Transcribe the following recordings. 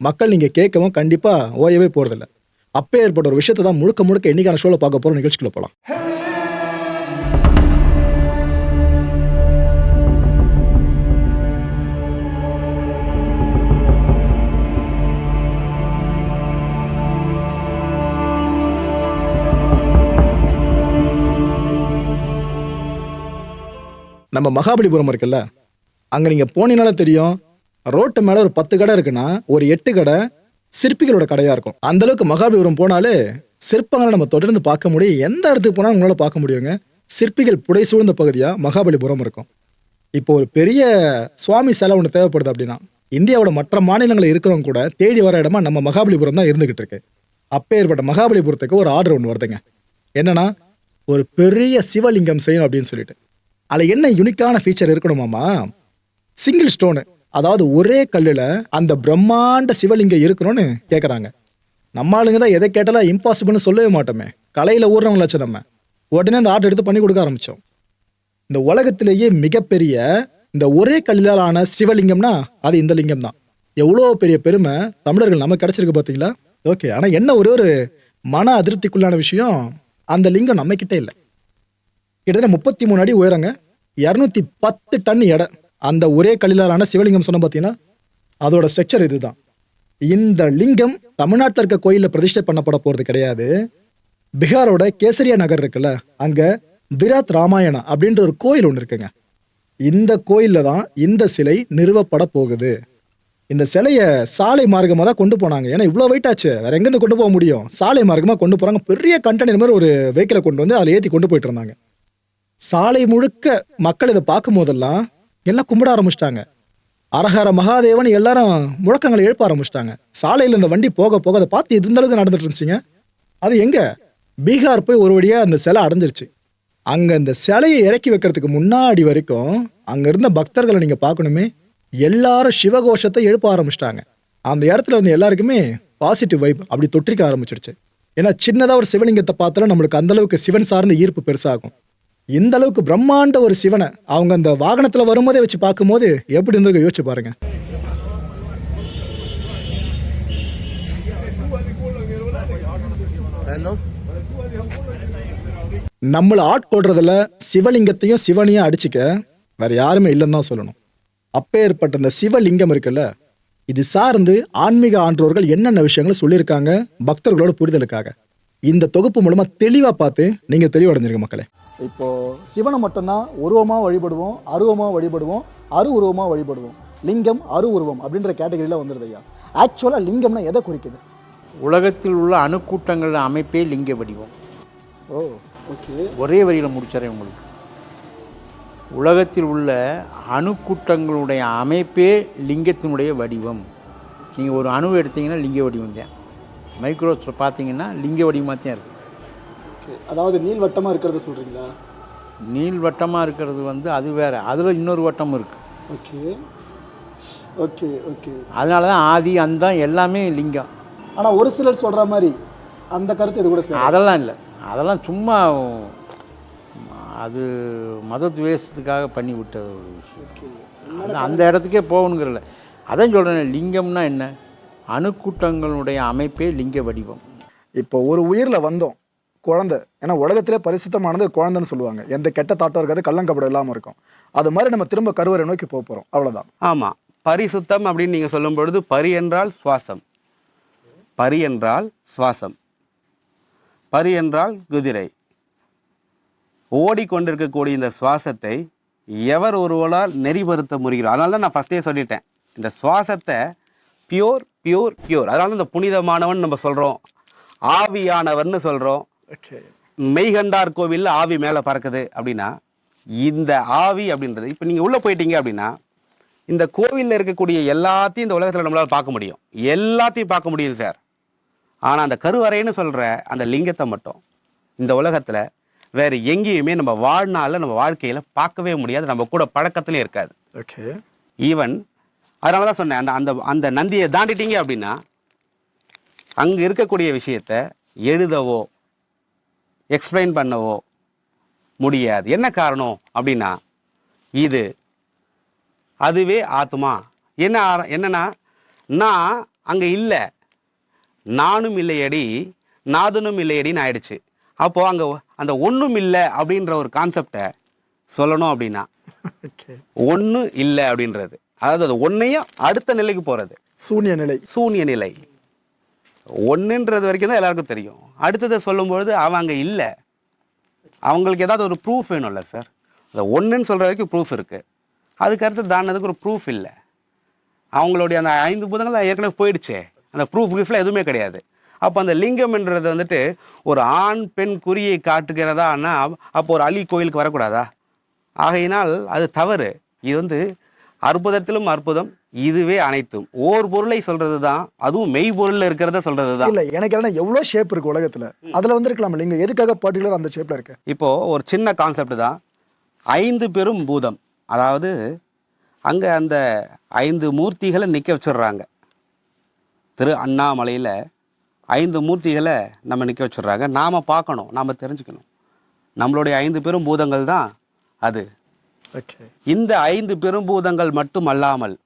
மக்கள் நீங்க கேட்கவும் கண்டிப்பா ஓயவே போறதில்ல. அப்பே ஏற்பட்ட ஒரு விஷயத்தை தான் முழுக்க முழுக்க என்னைக்கான ஷோவில் பார்க்க போறோம் நிகழ்ச்சிக்குள்ள போகலாம் நம்ம மகாபலிபுரம் இருக்குல்ல அங்க நீங்க போனீங்கனால தெரியும் ரோட்டு மேல ஒரு பத்து கடை இருக்குன்னா ஒரு எட்டு கடை சிற்பிகளோட கடையா இருக்கும். அந்த அளவுக்கு மகாபலிபுரம் போனாலே சிற்பங்களை நம்ம தொடர்ந்து பார்க்க முடியும். எந்த இடத்துக்கு போனாலும் உங்களால பார்க்க முடியுங்க. சிற்பிகள் புடை சூழ்ந்த பகுதியா மகாபலிபுரம் இருக்கும். இப்போ ஒரு பெரிய சுவாமி சிலை ஒன்று தேவைப்படுது அப்படின்னா இந்தியாவோட மற்ற மாநிலங்களில் இருக்கிறவங்க கூட தேடி வர இடமா நம்ம மகாபலிபுரம் தான் இருந்துகிட்டு இருக்கு. அப்பேற்பட்ட மகாபலிபுரத்துக்கு ஒரு ஆர்டர் ஒன்று வருதுங்க. என்னன்னா ஒரு பெரிய சிவலிங்கம் செய்யணும் அப்படின்னு சொல்லிட்டு. அதில் என்ன யுனிக்கான ஃபீச்சர் இருக்கணுமாமா சிங்கிள் ஸ்டோனு அதாவது ஒரே கல்லில் அந்த பிரம்மாண்ட சிவலிங்கம் இருக்கணும்னு கேட்குறாங்க நம்ம ஆளுங்க தான் எதை கேட்டாலும் இம்பாசிபிள்னு சொல்லவே மாட்டோமே. கலையில் ஊர்றவங்களாச்சும் நம்ம. உடனே அந்த ஆர்ட் எடுத்து பண்ணி கொடுக்க ஆரம்பித்தோம் இந்த உலகத்திலேயே மிகப்பெரிய இந்த ஒரே கல்லிலால் ஆன சிவலிங்கம்னா அது இந்த லிங்கம் தான். எவ்வளோ பெரிய பெருமை தமிழர்கள் நமக்கு கிடச்சிருக்கு பார்த்தீங்களா ஓகே ஆனால் என்ன ஒரே ஒரு மன அதிருப்திக்குள்ளான விஷயம்? அந்த லிங்கம் நம்மக்கிட்டே இல்லை. கிட்டத்தட்ட முப்பத்தி மூணு அடி உயரங்க இரநூத்தி பத்து டன் எடை. அந்த ஒரே கல்லிலான சிவலிங்கம் சொன்ன பார்த்தீங்கன்னா அதோட ஸ்ட்ரக்சர் இதுதான். இந்த லிங்கம் தமிழ்நாட்டில் இருக்க கோயிலில் பிரதிஷ்டை பண்ணப்பட போகிறது கிடையாது. பீகாரோட கேசரியா நகர் இருக்குல்ல அங்கே விராத் ராமாயணா அப்படின்ற ஒரு கோயில் ஒன்று இருக்குங்க. இந்த கோயிலில் தான் இந்த சிலை நிறுவப்பட போகுது. இந்த சிலையை சாலை மார்க்கமாக தான் கொண்டு போனாங்க. ஏன்னா இவ்வளோ வெயிட் ஆச்சு. வேற எங்கேருந்து கொண்டு போக முடியும்? சாலை மார்க்கமாக கொண்டு போகிறாங்க பெரிய கண்டெய்னர் மாதிரி ஒரு வெஹிக்கிளை கொண்டு வந்து அதில் ஏற்றி கொண்டு போயிட்டு இருந்தாங்க. சாலை முழுக்க மக்கள் இதை பார்க்கும் போதெல்லாம் எல்லாம் கும்பிட ஆரம்பிச்சிட்டாங்க. அரஹர மகாதேவன் எல்லாரும் முழக்கங்களை எழுப்ப ஆரம்பிச்சிட்டாங்க. சாலையில் இந்த வண்டி போக போக அதை பார்த்து எந்த அளவுக்கு நடந்துட்டு இருந்துச்சுங்க. அது எங்க? பீகார் போய் ஒரு வழியாக அந்த சிலை அடைஞ்சிருச்சு. அங்கே இந்த சிலையை இறக்கி வைக்கிறதுக்கு முன்னாடி வரைக்கும் அங்கே இருந்த பக்தர்களை நீங்கள் பார்க்கணுமே. எல்லாரும் சிவகோஷத்தை எழுப்ப ஆரம்பிச்சிட்டாங்க. அந்த இடத்துல வந்து எல்லாருக்குமே பாசிட்டிவ் வைப் அப்படி தொற்றிக்க ஆரம்பிச்சிடுச்சு. ஏன்னா சின்னதாக ஒரு சிவலிங்கத்தை பார்த்தாலும் நம்மளுக்கு அந்த அளவுக்கு சிவன் சார்ந்த ஈர்ப்பு பெருசாகும். இந்த அளவுக்கு பிரம்மாண்ட ஒரு சிவனை அவங்க அந்த வாகனத்துல வரும்போதே வச்சு பார்க்கும்போது எப்படி இருந்திருக்கு யோசிச்சு பாருங்க. நம்மளை ஆட்கொள்றதுல சிவலிங்கத்தையும் சிவனையும் அடிச்சுக்க வேற யாருமே இல்லைன்னு தான் சொல்லணும். அப்பேற்பட்ட இந்த சிவலிங்கம் இருக்குல்ல இது சார்ந்து ஆன்மீக ஆன்றோர்கள் என்னென்ன விஷயங்களை சொல்லியிருக்காங்க பக்தர்களோட புரிதலுக்காக. இந்த தொகுப்பு மூலமா தெளிவா பார்த்து நீங்க தெளிவடைஞ்சிருக்க மக்களே. இப்போ சிவனை மட்டும்தான் உருவமா வழிபடுவோம் அருவமா வழிபடுவோம் அரு உருவமா வழிபடுவோம். லிங்கம் அரு உருவம் அப்படின்ற கேட்டகரியில வந்துருது ஐயா. ஆக்சுவலா லிங்கம்னா எதை குறிக்குது? உலகத்தில் உள்ள அணுக்கூட்டங்கள் அமைப்பே லிங்க வடிவம். Oh okay. ஒரே வரியில் முடிச்சிடறேன் உங்களுக்கு. உலகத்தில் உள்ள அணுக்கூட்டங்களுடைய அமைப்பே லிங்கத்தினுடைய வடிவம். நீங்கள் ஒரு அணு எடுத்தீங்கன்னா லிங்க வடிவம் தான் மைக்ரோஸில் பார்த்தீங்கன்னா லிங்க வடிவமாக தான் இருக்குது அதாவது நீள்வட்டமா இருக்கிறத சொல்றீங்களா? நீள் வட்டமாக இருக்கிறது வந்து அது வேறு. அதில் இன்னொரு வட்டம் இருக்குது ஓகே. Okay okay. அதனால தான் ஆதி அந்தம் எல்லாமே லிங்கம். ஆனா ஒரு சிலர் சொல்ற மாதிரி அந்த கருத்து இது கூட அதெல்லாம் இல்லை. அதெல்லாம் சும்மா அது மத துவேஷத்துக்காக பண்ணி விட்டது ஒரு விஷயம். அது அந்த இடத்துக்கே போகணுங்கிறல அதான் சொல்கிறேன் லிங்கம்னா என்ன? அணுக்கூட்டங்களுடைய அமைப்பே லிங்க வடிவம். இப்போ ஒரு உயிரில் வந்தோம் குழந்தை. ஏன்னா உலகத்திலே பரிசுத்தமானது குழந்தைன்னு சொல்லுவாங்க. எந்த கெட்ட தாட்டம் இருக்காது கள்ளங்கப்படம் இல்லாமல் இருக்கும். அது மாதிரி நம்ம திரும்ப கருவறை நோக்கி போக போகிறோம் அவ்வளோதான் ஆமாம் பரிசுத்தம் அப்படின்னு நீங்கள் சொல்லும் பொழுது பரி என்றால் சுவாசம். பரி என்றால் சுவாசம். பரி என்றால் குதிரை. ஓடிக்கொண்டிருக்கக்கூடிய இந்த சுவாசத்தை எவர் ஒருவரால் நெறிபடுத்த முடிகிறோம் அதனால தான் நான் ஃபஸ்ட்டே சொல்லிட்டேன். இந்த சுவாசத்தை பியூர் பியூர் பியூர் அதனால தான் இந்த புனிதமானவன் நம்ம சொல்கிறோம் ஆவியானவர்னு சொல்கிறோம் மெய்கண்டார் கோவிலில் ஆவி மேலே பறக்குது அப்படின்னா இந்த ஆவி அப்படின்றது இப்போ நீங்கள் உள்ளே போயிட்டீங்க அப்படின்னா இந்த கோவிலில் இருக்கக்கூடிய எல்லாத்தையும் இந்த உலகத்தில் நம்மளால் பார்க்க முடியும். எல்லாத்தையும் பார்க்க முடியும் சார். ஆனால் அந்த கருவறைன்னு சொல்கிற அந்த லிங்கத்தை மட்டும் இந்த உலகத்தில் வேறு எங்கேயுமே நம்ம வாழ்நாளில் நம்ம வாழ்க்கையில் பார்க்கவே முடியாது. நம்ம கூட பழக்கத்துலேயும் இருக்காது. ஓகே ஈவன் அதனால தான் சொன்னேன் அந்த அந்த அந்த நந்தியை தாண்டிட்டீங்க அப்படின்னா அங்கே இருக்கக்கூடிய விஷயத்த எழுதவோ எக்ஸ்பிளைன் பண்ணவோ முடியாது. என்ன காரணம் அப்படின்னா இது அதுவே ஆத்மா என்ன என்னன்னா நான் அங்கே இல்லை. நானும் இல்லையடி நாதனும் இல்லையடின்னு ஆயிடுச்சு. அப்போது அங்கே அந்த ஒன்றும் இல்லை அப்படின்ற ஒரு கான்செப்டை சொல்லணும் அப்படின்னா ஓகே ஒன்று இல்லை அப்படின்றது. அதாவது அது ஒன்றையும் அடுத்த நிலைக்கு போகிறது சூன்ய நிலை. சூன்ய நிலை. ஒன்றுன்றது வரைக்கும் தான் எல்லாருக்கும் தெரியும். அடுத்ததை சொல்லும்பொழுது அவன் அங்கே இல்லை. அவங்களுக்கு ஏதாவது ஒரு ப்ரூஃப் வேணும்ல சார் அந்த ஒன்றுன்னு சொல்கிற வரைக்கும் ப்ரூஃப் இருக்குது அதுக்கு அடுத்து தாண்டதுக்கு ஒரு ப்ரூஃப் இல்லை. அவங்களுடைய அந்த ஐந்து பூதங்கள் ஏற்கனவே போயிடுச்சே. அந்த ப்ரூஃப் கிஃப்டில் எதுவுமே கிடையாது. அப்போ அந்த லிங்கம்ன்றது வந்துட்டு ஒரு ஆண் பெண் குறியை காட்டுகிறதான்னா அப்போ ஒரு அலி கோயிலுக்கு வரக்கூடாதா? ஆகையினால் அது தவறு. இது வந்து அற்புதத்திலும் அற்புதம் இதுவே அனைத்தும். ஓர் பொருளை சொல்றது தான் அதுவும் மெய் பொருள்ல இருக்கிறத சொல்றது தான் இல்ல எனக்கு என்ன எவ்வளவு ஷேப் இருக்கு உலகத்துல? அதுல வந்திருக்கலாம். நீங்க எதுக்காக பர்டிகுலர் அந்த ஷேப்ல இருக்கு? இப்போ ஒரு சின்ன கான்செப்ட் தான். ஐந்து பெரும் பூதம். அதாவது அங்க அந்த ஐந்து மூர்த்திகளை நிக்க வச்சிடுறாங்க. திரு அண்ணாமலையில ஐந்து மூர்த்திகளை நம்ம நிக்க வச்சிடுறாங்க. நாம பார்க்கணும் நாம தெரிஞ்சுக்கணும். நம்மளுடைய ஐந்து பெரும் பூதங்கள் தான் அது. இந்த ஐந்து பெரும்பூதங்கள் மட்டும் அல்லாமல்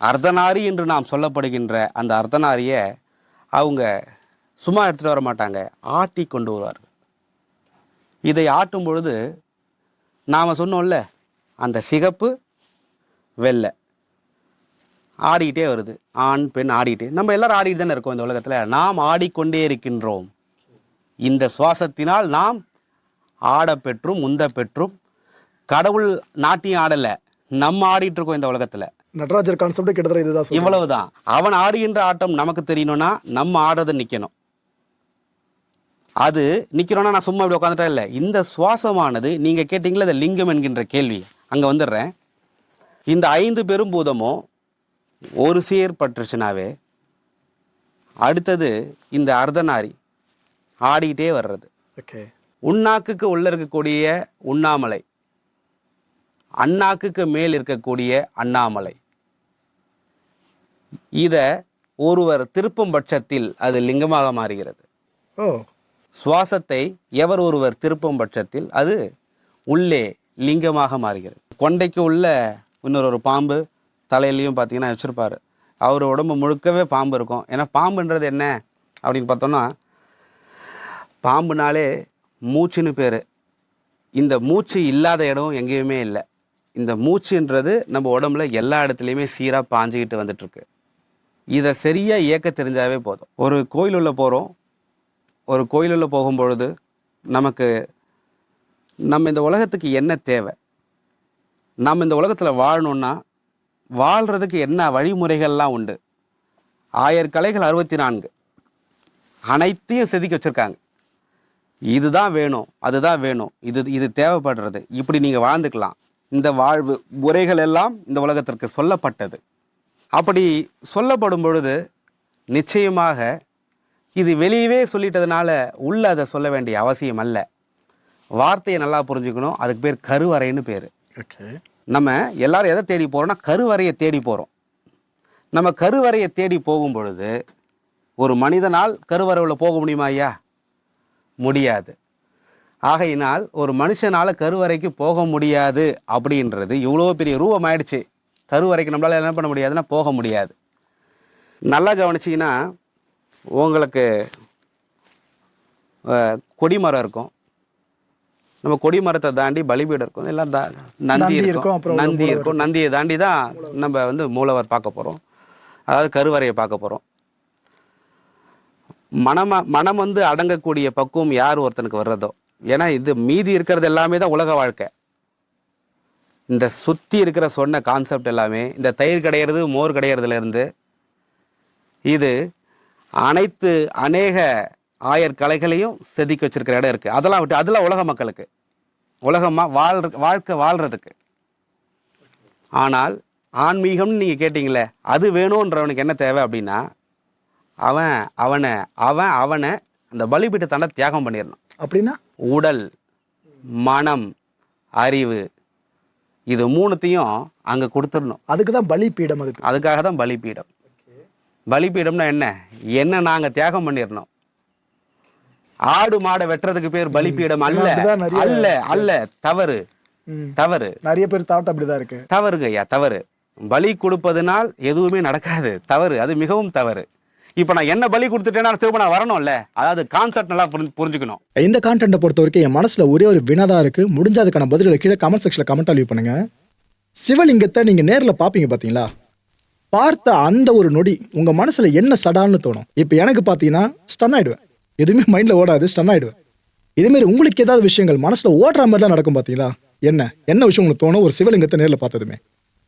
அர்த்தநாரி என்று நாம் சொல்லப்படுகின்ற அந்த அர்த்தநாரியை அவங்க சும்மா எடுத்துகிட்டு வர மாட்டாங்க ஆட்டி கொண்டு வருவார்கள். இதை ஆட்டும் பொழுது நாம் சொன்னோம்ல அந்த சிகப்பு வெள்ளை ஆடிக்கிட்டே வருது. ஆண் பெண் ஆடிக்கிட்டே. நம்ம எல்லாரும் ஆடிட்டு தானே இருக்கோம் இந்த உலகத்தில். நாம் ஆடிக்கொண்டே இருக்கின்றோம். இந்த சுவாசத்தினால் நாம் ஆடப்பெற்றும் உந்த பெற்றும் கடவுள் நாட்டியம் ஆடலை. நம்ம ஆடிட்டு இருக்கோம் இந்த உலகத்தில். நடராஜர் கான்செப்ட் கிட்டத்தட்ட இதுதான். இவ்வளவுதான். அவன் ஆடுகின்ற ஆட்டம் நமக்கு தெரியணும்னா நம்ம ஆடுறது நிற்கணும் அது நிற்கணும்னா நான் சும்மா இப்படி உட்காந்துட்டா இல்லை. இந்த சுவாசமானது நீங்கள் கேட்டிங்களா இந்த லிங்கம் என்கின்ற கேள்வி? அங்கே வந்துடுறேன். இந்த ஐந்து பெரும்பூதமும் ஒரு சேர் பட்டுருச்சுனாவே அடுத்தது இந்த அர்த்தநாரி ஆடிக்கிட்டே வர்றது. ஓகே உண்ணாக்குக்கு உள்ள இருக்கக்கூடிய உண்ணாமலை. அண்ணாக்குக்கு மேல் இருக்கக்கூடிய அண்ணாமலை. இத ஒருவர் திருப்பும் பட்சத்தில் அது லிங்கமாக மாறுகிறது. ஓ. சுவாசத்தை எவர் ஒருவர் திருப்பும் பட்சத்தில் அது உள்ளே லிங்கமாக மாறுகிறது. கொண்டைக்கு உள்ள இன்னொரு ஒரு பாம்பு தலையிலையும் பார்த்தீங்கன்னா வச்சுருப்பாரு. அவர் உடம்பு முழுக்கவே பாம்பு இருக்கும். ஏன்னா பாம்புன்றது என்ன அப்படின்னு பார்த்தோம்னா பாம்புனாலே மூச்சுன்னு பேர். இந்த மூச்சு இல்லாத இடம் எங்கேயுமே இல்லை. இந்த மூச்சுன்றது நம்ம உடம்புல எல்லா இடத்துலையுமே சீராக பாஞ்சிக்கிட்டு வந்துட்டுருக்கு. இதை சரியாக இயக்க தெரிஞ்சாவே போதும். ஒரு கோயில் போகிறோம் ஒரு கோயிலுள்ளே போகும்பொழுது நமக்கு நம்ம இந்த உலகத்துக்கு என்ன தேவை? நம்ம இந்த உலகத்தில் வாழணும்னா வாழ்கிறதுக்கு என்ன வழிமுறைகள்லாம் உண்டு? ஆயர் கலைகள் அறுபத்தி நான்கு அனைத்தையும் செதுக்கி வச்சுருக்காங்க. இதுதான் வேணும் அதுதான் வேணும். இது இது தேவைப்படுறது. இப்படி நீங்கள் வாழ்ந்துக்கலாம். இந்த வாழ்வு முறைகள் எல்லாம் இந்த உலகத்திற்கு சொல்லப்பட்டது. அப்படி சொல்லப்படும் பொழுது நிச்சயமாக இது வெளியவே சொல்லிட்டதுனால உள்ள அதை சொல்ல வேண்டிய அவசியம் அல்ல. வார்த்தையை நல்லா புரிஞ்சுக்கணும். அதுக்கு பேர் கருவறைன்னு பேர். நம்ம எல்லாரும் எதை தேடி போகிறோம்னா கருவறையை தேடி போகிறோம் நம்ம கருவறையை தேடி போகும் பொழுது ஒரு மனிதனால் கருவறையில் போக முடியுமா ஐயா? முடியாது. ஆகையினால் ஒரு மனுஷனால் கருவறைக்கு போக முடியாது அப்படின்றது இவ்வளோ பெரிய ரூபம் ஆயிடுச்சு கருவறைக்கு நம்மளால் என்ன பண்ண முடியாதுன்னா போக முடியாது. நல்லா கவனிச்சிங்கன்னா உங்களுக்கு கொடிமரம் இருக்கும். நம்ம கொடிமரத்தை தாண்டி பலிபீடம் இருக்கும். எல்லாம் தா நந்தி இருக்கும், நந்தி இருக்கும். நந்தியை தாண்டி தான் நம்ம வந்து மூலவர் பார்க்க போகிறோம் அதாவது கருவறையை பார்க்க போகிறோம் மனம மனம் வந்து அடங்கக்கூடிய பக்குவம் யார் ஒருத்தனுக்கு வர்றதோ? ஏன்னா இது மீதி இருக்கிறது எல்லாமே தான் உலக வாழ்க்கை. இந்த சுற்றி இருக்கிற சொன்ன கான்செப்ட் எல்லாமே இந்த தயிர் கிடையிறது மோர் கிடையிறதுலேருந்து இது அனைத்து அநேக ஆயர் கலைகளையும் செதுக்கி வச்சுருக்கிற இடம் இருக்குது அதெல்லாம் விட்டு அதெல்லாம் உலக மக்களுக்கு. உலகமாக வாழ் வாழ்க்கை வாழ்கிறதுக்கு ஆனால் ஆன்மீகம்னு நீங்கள் கேட்டிங்களே அது வேணுன்றவனுக்கு என்ன தேவை அப்படின்னா அவன் அவனை அவன் அவனை அந்த பலிபீட்டத்தாண்ட தியாகம் பண்ணிடணும். அப்படின்னா உடல் மனம் அறிவு இது மூணுத்தையும் அங்கே கொடுத்துடணும். அதுக்கு தான் பலி பீடம் அதுக்கு அதுக்காக தான் பலிபீடம். பலிபீடம்னா என்ன? என்ன நாங்கள் தியாகம் பண்ணிடணும்? ஆடு மாடை வெட்டுறதுக்கு பேர் பலிபீடம் அல்ல அல்ல அல்ல தவறு. தவறு. நிறைய பேர் தாட் அப்படிதான் இருக்கு. தவறுங்க ஐயா தவறு. பலி கொடுப்பதனால் எதுவுமே நடக்காது. தவறு அது மிகவும் தவறு. இப்போ நான் என்ன பலி கொடுத்துட்டேன்னா திரும்ப நான் வரணும்ல. அதாவது கான்செப்ட் நல்லா புரிஞ்சு- புரிஞ்சுக்கணும். இந்த கான்டென்ட்டை பொறுத்த வரைக்கும் என் மனசில் ஒரே ஒரு வினதா இருக்கு. முடிஞ்ச அதுக்கான பதில்களை கீழே கமெண்ட் செக்ஷனில் கமெண்ட் லீவ் பண்ணுங்க. சிவலிங்கத்தை நீங்க நேரில் பார்ப்பீங்க பார்த்தீங்களா பார்த்த அந்த ஒரு நொடி உங்க மனசுல என்ன சடான்னு தோணும். இப்போ எனக்கு பார்த்தீங்கன்னா ஸ்டன் ஆயிடுவேன். எதுவுமே மைண்டில் ஓடாது ஸ்டன் ஆயிடுவேன். இதேமாரி உங்களுக்கு ஏதாவது விஷயங்கள் மனசில் ஓடுற மாதிரிலாம் நடக்கும் பார்த்தீங்களா என்ன? என்ன விஷயம் உங்களுக்கு தோணும்? ஒரு சிவலிங்கத்தை நேரில் பார்த்ததுமே.